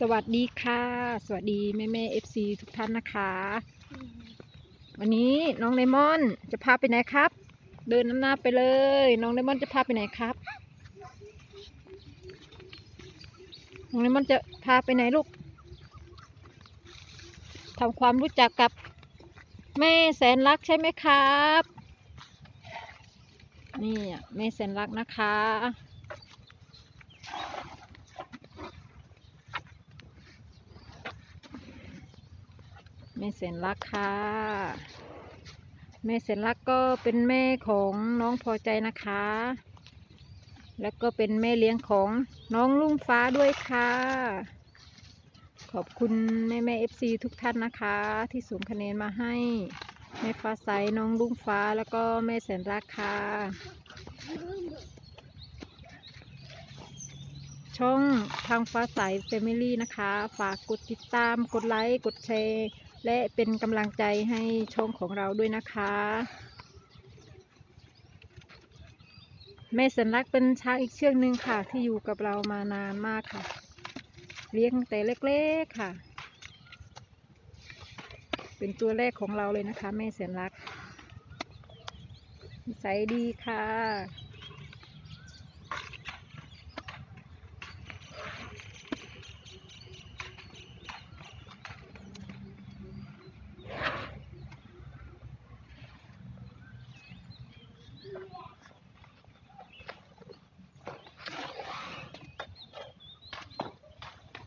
สวัสดีค่ะ สวัสดีแม่แม่เอฟซีทุกท่านนะคะ วันนี้น้องไดมอนจะพาไปไหนครับ เดินน้ำหน้าไปเลย น้องไดมอนจะพาไปไหนครับ น้องไดมอนจะพาไปไหนลูกทำความรู้จักกับแม่แสนรักใช่ไหมครับ นี่อะแม่แสนรักนะคะ ม่แสนรักค่ะ แม่แสนรักก็เป็นแม่ของน้องพอใจนะคะ แล้วก็เป็นแม่เลี้ยงของน้องลุงฟ้าด้วยค่ะ ขอบคุณแม่แม่เอฟซีทุกท่านนะคะ ที่ส่งคะแนนมาให้แม่ฟ้าใสน้องลุงฟ้าแล้วก็แม่แสนรักค่ะ ช่องทางฟ้าใสเฟมิลี่นะคะ ฝากกดติดตามกดไลค์ กดแชร์ และเป็นกำลังใจให้ช่องของเราด้วยนะคะ แม่สันรักเป็นช้างอีกเชือกหนึ่งค่ะ ที่อยู่กับเรามานานมากค่ะ เลี้ยงตั้งแต่เล็กๆค่ะ เป็นตัวแรกของเราเลยนะคะ แม่แสนรักนิสัยดีค่ะ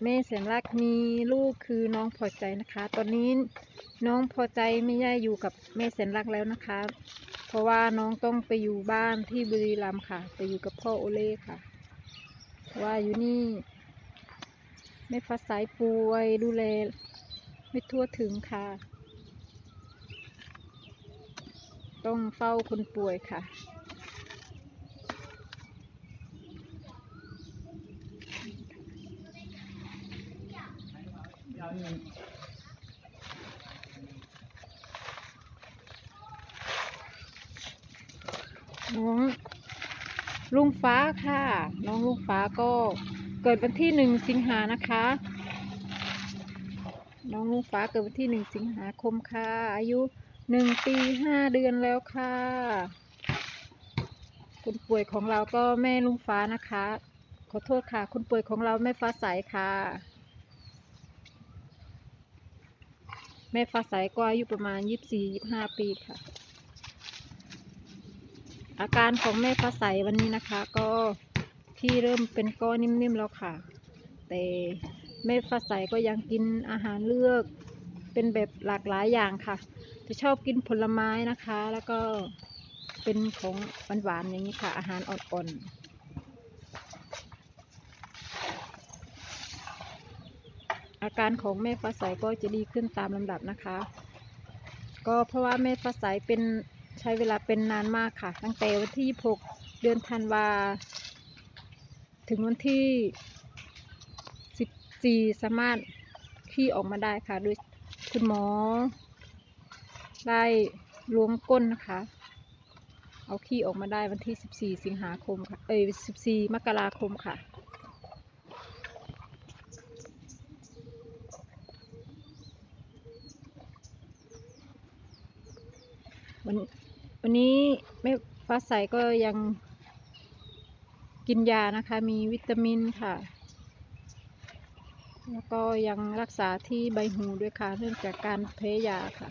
แม่แสนรักมีลูกคือน้องพอใจนะคะ ตอนนี้น้องพอใจไม่ได้อยู่กับแม่แสนรักแล้วนะคะ เพราะว่าน้องต้องไปอยู่บ้านที่บุรีรัมย์ค่ะ ไปอยู่กับพ่อโอเล่ค่ะเพราะว่าอยู่นี่แม่ฟ้าสายป่วยดูแลไม่ทั่วถึงค่ะ ต้องเฝ้าคนป่วยค่ะ น้องลุง ฟ้าค่ะ น้องลุงฟ้าก็เกิดวันที่หนึ่งสิงหานะคะ น้องลุงฟ้าเกิดวันที่หนึ่งสิงหาคมค่ะ อายุหนึ่งปีห้าเดือนแล้วค่ะคนป่วยของเราก็แม่ลุงฟ้านะคะ ขอโทษค่ะคนป่วยของเราแม่ฟ้าใสค่ะ แม่ฟ้าใสก็อายุประมาณยี่สิบสี่ยี่สิบห้าปีค่ะ อาการของแม่ฟ้าใสวันนี้นะคะ ก็ที่เริ่มเป็นก้อนนิ่มๆแล้วค่ะ แต่แม่ฟ้าใสก็ยังกินอาหารเลือกเป็นแบบหลากหลายอย่างค่ะ จะชอบกินผลไม้นะคะ แล้วก็เป็นของหวานๆอย่างนี้ค่ะ อาหารอ่อนๆอาการของแม่ฟ้าใสก็จะดีขึ้นตามลำดับนะคะ ก็เพราะว่าแม่ฟ้าใสเป็น ใช้เวลาเป็นนานมากค่ะ ตั้งแต่วันที่ 26 เดือนธันวา ถึงวันที่ 14 สามารถขี้ออกมาได้ค่ะ โดยคุณหมอ ได้ล้วงก้นนะคะ เอาขี้ออกมาได้วันที่ 14 สิงหาคมค่ะ เอ้ย 14 มกราคมค่ะวัน วันนี้แม่ฟ้าใสก็ยังกินยานะคะ มีวิตามินค่ะ แล้วก็ยังรักษาที่ใบหูด้วยค่ะ เนื่องจากการแพ้ยาค่ะ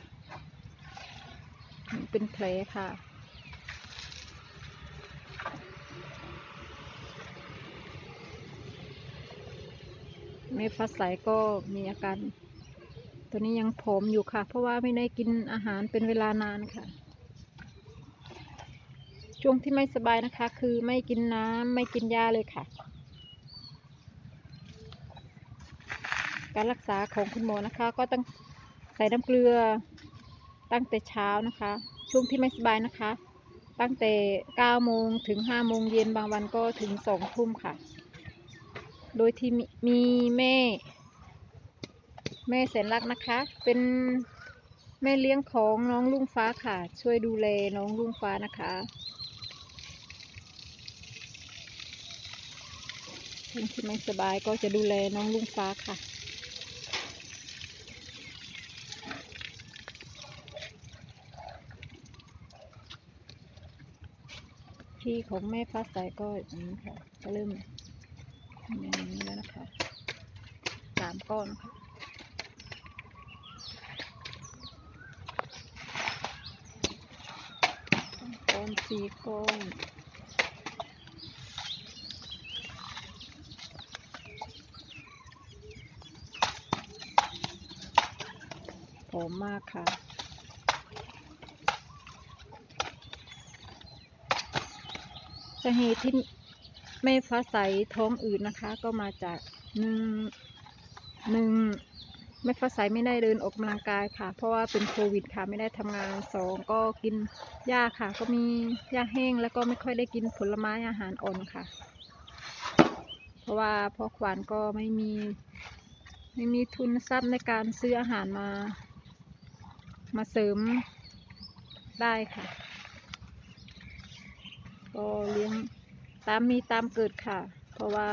เป็นแผลค่ะแม่ฟ้าใสก็มีอาการตอนนี้ยังผอมอยู่ค่ะ เพราะว่าไม่ได้กินอาหารเป็นเวลานานค่ะ ช่วงที่ไม่สบายนะคะ คือไม่กินน้ำไม่กินยาเลยค่ะ การรักษาของคุณหมอนะคะ ก็ต้องใส่น้ำเกลือตั้งแต่เช้านะคะ ช่วงที่ไม่สบายนะคะ ตั้งแต่9โมงถึง5โมงเย็นบางวันก็ถึง2ทุ่มค่ะ โดยที่มีมีแม่ แม่แสนรักนะคะ เป็นแม่เลี้ยงของน้องลุงฟ้าค่ะ ช่วยดูแลน้องลุงฟ้านะคะ ช่วงที่ไม่สบายก็จะดูแลน้องลุงฟ้าค่ะ ที่ของแม่ฟ้าใสก็อย่างนี้ค่ะก็เริ่มอย่างนี้แล้วนะคะสามก้อนค่ะก้อนสี่ก้อน อมมากค่ะ สาเหตุที่ไม่ฟ้าใสท้องอืดนะคะ ก็มาจากหนึ่งหนึ่งไม่ฟ้าใสไม่ได้เดินออกกำลังกายค่ะ เพราะว่าเป็นโควิดค่ะ ไม่ได้ทำงานสองก็กินหญ้าค่ะ ก็มีหญ้าแห้งแล้วก็ไม่ค่อยได้กินผลไม้อาหารอ่อนค่ะ เพราะว่าพ่อขวัญก็ไม่มีไม่มีทุนทรัพย์ในการซื้ออาหารมา มาเสริมได้ค่ะ ก็เลี้ยงตามมีตามเกิดค่ะ เพราะว่า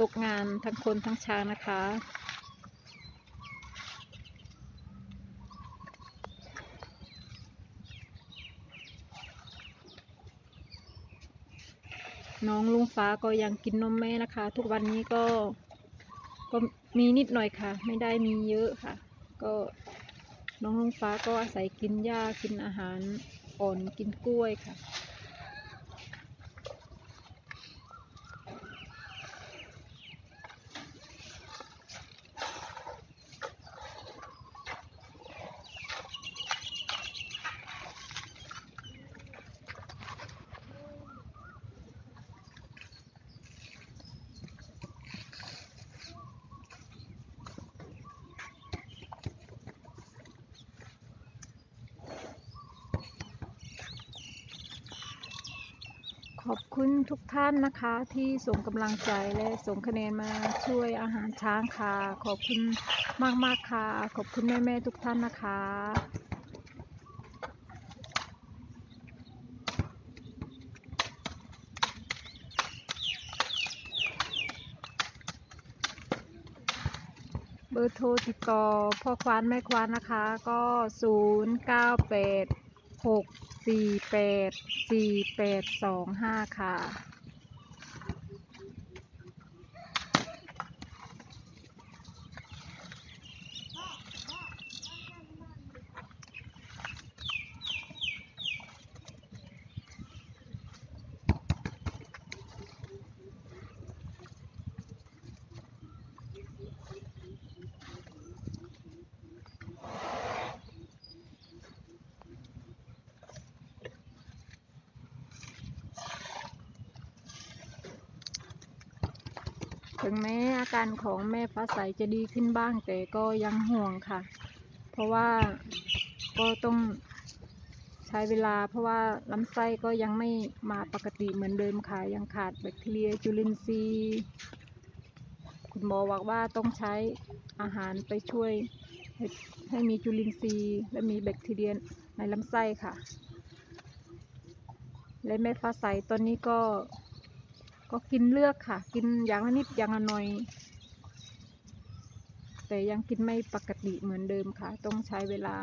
ตกงานทั้งคนทั้งช้างนะคะ น้องลุงฟ้าก็ยังกินนมแม่นะคะ ทุกวันนี้ก็ก็มีนิดหน่อยค่ะ ไม่ได้มีเยอะค่ะ ก็ น้องน้องฟ้าก็อาศัยกินหญ้ากินอาหารอ่อนกินกล้วยค่ะ ขอบคุณทุกท่านนะคะ ที่ส่งกำลังใจและส่งคะแนนมาช่วยอาหารช้างค่ะ ขอบคุณมากๆค่ะ ขอบคุณแม่ๆทุกท่านนะคะ เบอร์โทรติดต่อพ่อควานแม่ควานนะคะ ก็ 0 9 8 6 สี่แปดสี่แปดสองห้าค่ะ ถึงแม้อาการของแม่ฟ้าใสจะดีขึ้นบ้างแต่ก็ยังห่วงค่ะ เพราะว่าก็ต้องใช้เวลาเพราะว่าลำไส้ก็ยังไม่มาปกติเหมือนเดิมค่ะ ยังขาดแบคทีเรียจุลินทรีย์ คุณหมอบอกว่าต้องใช้อาหารไปช่วยให้มีจุลินทรีย์ และมีแบคทีเรียในลำไส้ค่ะ และแม่ฟ้าใสตอนนี้ก็ ก็กินเลือกค่ะ กินอย่างละนิดอย่างละหน่อย แต่ยังกินไม่ปกติเหมือนเดิมค่ะ ต้องใช้เวลา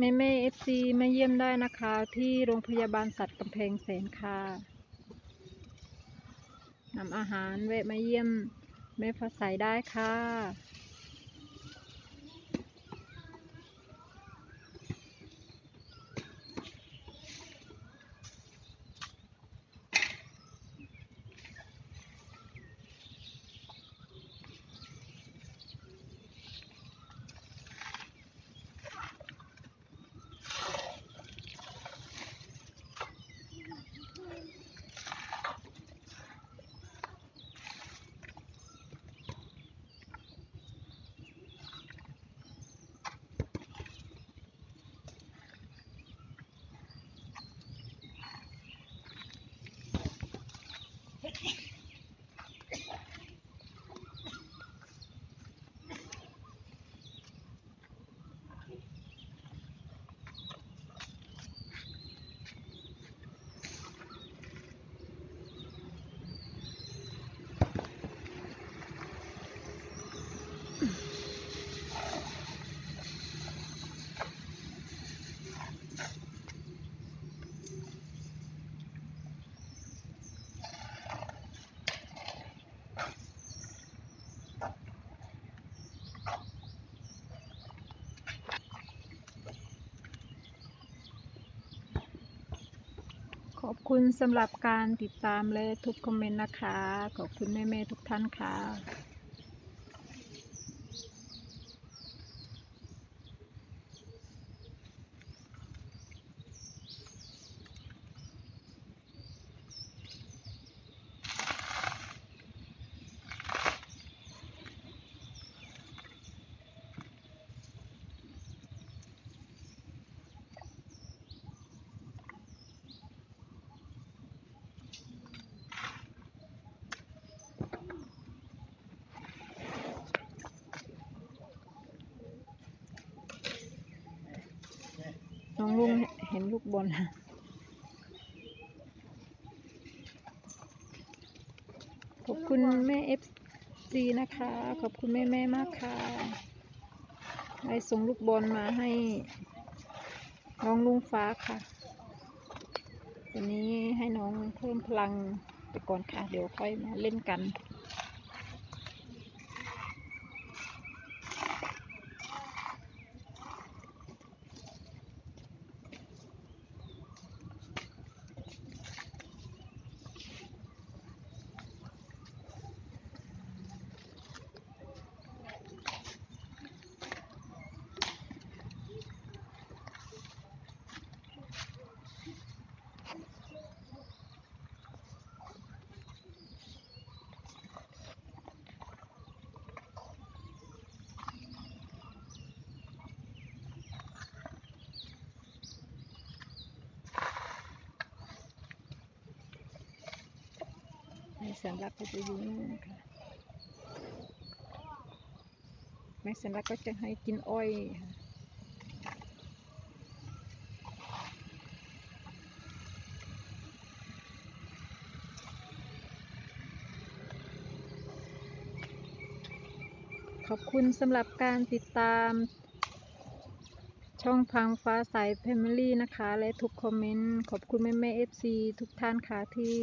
แม่แม่เอฟซีมาเยี่ยมได้นะคะ ที่โรงพยาบาลสัตว์กำแพงแสนค่ะนำอาหารแวะมาเยี่ยมแม่ฟ้าใสได้ค่ะ ขอบคุณสำหรับการติดตามและทุกคอมเมนต์นะคะ ขอบคุณแม่ๆทุกท่านค่ะ งลุงเห็นลูกบอลขอบคุณแม่เอฟซีนะคะ ขอบคุณแม่แม่ๆมากค่ะได้ส่งลูกบอลมาให้น้องลุงฟ้าค่ะ วันนี้ให้น้องเพิ่มพลังไปก่อนค่ะ เดี๋ยวค่อยมาเล่นกัน สันรักก็จะอยู่นู่นค่ะแม่สันรักก็จะให้กินอ้อยค่ะขอบคุณสำหรับการติดตามช่องพังฟ้าใสแฟมิลี่นะคะ และทุกคอมเมนต์ ขอบคุณแม่แม่เอฟซีทุกท่านค่ะที่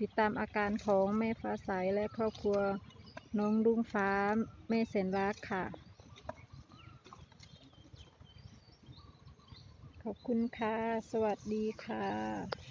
ติดตามอาการของแม่ฟ้าใสและครอบครัวน้องลุงฟ้าแม่เสนรักค่ะ ขอบคุณค่ะ สวัสดีค่ะ